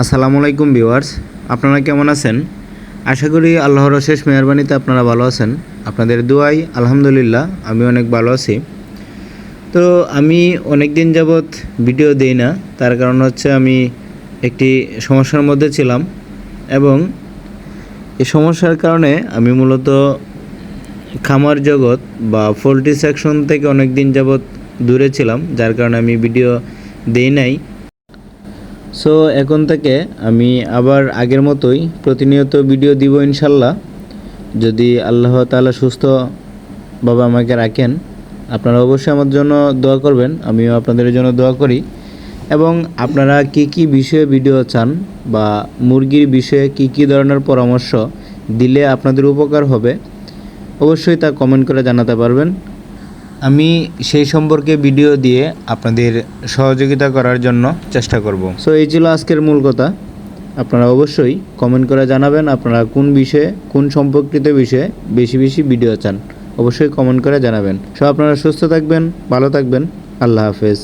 আসসালামু আলাইকুম ভিউয়ার্স, আপনারা কেমন আছেন? আশা করি আল্লাহর অশেষ মেহরবানিতে আপনারা ভালো আছেন। আপনাদের দোয়াই আলহামদুলিল্লাহ, আমি অনেক ভালো আছি। তো আমি অনেক দিন যাবৎ ভিডিও দেই না, তার কারণ হচ্ছে আমি একটি সমস্যার মধ্যে ছিলাম এবং এই সমস্যার কারণে আমি মূলত খামার জগৎ বা পোলট্রি সেকশন থেকে অনেক দিন যাবৎ দূরে ছিলাম, যার কারণে আমি ভিডিও দেই নাই। সো এখন থেকে আমি আবার আগের মতোই প্রতিনিয়ত ভিডিও দিব ইনশাল্লাহ। যদি আল্লাহ তালা সুস্থ বাবা আমাকে রাখেন, আপনারা অবশ্যই আমার জন্য দোয়া করবেন, আমিও আপনাদের জন্য দোয়া করি। এবং আপনারা কি কি বিষয়ে ভিডিও চান বা মুরগির বিষয়ে কি কি ধরনের পরামর্শ দিলে আপনাদের উপকার হবে, অবশ্যই তা কমেন্ট করে জানাতে পারবেন। আমি সেই সম্পর্কে ভিডিও দিয়ে আপনাদের সহযোগিতা করার জন্য চেষ্টা করব। সো এই ছিল আজকের মূল কথা। আপনারা অবশ্যই কমেন্ট করে জানাবেন আপনারা কোন বিষয়ে, কোন সম্পর্কিত বিষয়ে বেশি বেশি ভিডিও চান। অবশ্যই কমেন্ট করে জানাবেন। সব আপনারা সুস্থ থাকবেন, ভালো থাকবেন। আল্লাহ হাফেজ।